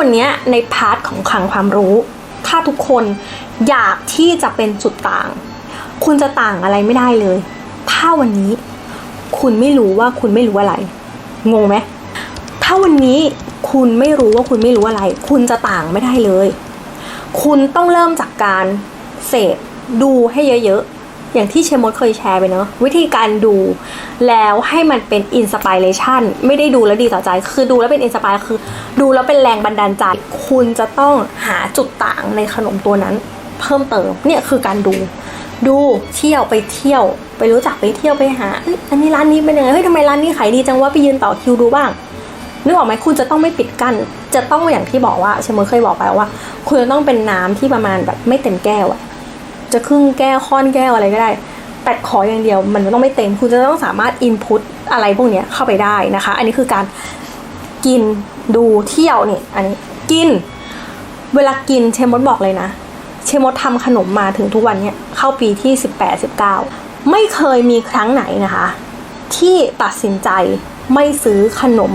วันนี้ในพาร์ทของคลังความรู้ ถ้าทุกคนอยากที่จะเป็นจุดต่าง คุณจะต่างอะไรไม่ได้เลย ถ้าวันนี้คุณไม่รู้ว่าคุณไม่รู้อะไร งงไหม ถ้าวันนี้คุณไม่รู้ว่าคุณไม่รู้อะไร คุณจะต่างไม่ได้เลย คุณต้องเริ่มจากการเสพดูให้เยอะๆ อย่างที่เชมมดเคยแชร์ไปเนอะวิธีการดูแล้วให้มันเป็นอินสปิเรชันไม่ได้ดูแล้วดีต่อใจ คือดูแล้วเป็นอินสปายคือ ดูแล้วเป็นแรงบันดาลใจ คุณจะต้องหาจุดต่างในขนมตัวนั้น เพิ่มเติมเนี่ยคือการดู ดูเที่ยวไปเที่ยว ไปรู้จักไปเที่ยวไปหาเอ้ยอันนี้ร้านนี้เป็นยังไงเฮ้ยทำไมร้านนี้ขายดีจังว่าไปยืนต่อคิวดูบ้างนึกออกไหมคุณจะต้องไม่ปิดกั้น จะต้องอย่างที่บอกว่าเชมเมอร์เคยบอกไปว่า คุณจะต้องเป็นน้ำที่ประมาณแบบไม่เต็มแก้วอะจะครึ่งแก้วค่อนแก้วอะไรก็ได้ แต่ขออย่างเดียวมันต้องไม่เต็ม คุณจะต้องสามารถอินพุตอะไรพวกนี้เข้าไปได้นะคะ อันนี้คือการ กินดูเที่ยวนี่อันนี้กิน เวลากินเชมมดบอกเลยนะ เชมมดทำขนมมาถึงทุกวันเนี้ยเข้าปีที่ 18 19 ไม่เคยมีครั้งไหนนะคะ ที่ตัดสินใจไม่ซื้อขนม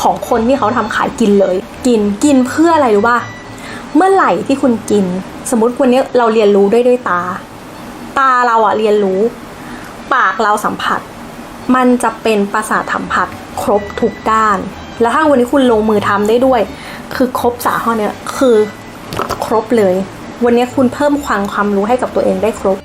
ของคนที่เขาทำขายกินเลย กินกินเพื่ออะไรรู้ป่ะเมื่อไหร่ที่คุณกิน สมมติวันนี้เราเรียนรู้ด้วยด้วยตา ตาเราอะเรียนรู้ ปากเราสัมผัส มันจะเป็นประสาทสัมผัสครบทุกด้าน แล้วถ้าวันนี้คุณลงมือทำได้ด้วย คือครบสาข้อเนี้ยคือครบเลย วันนี้คุณเพิ่มความความรู้ให้กับตัวเองได้ครบ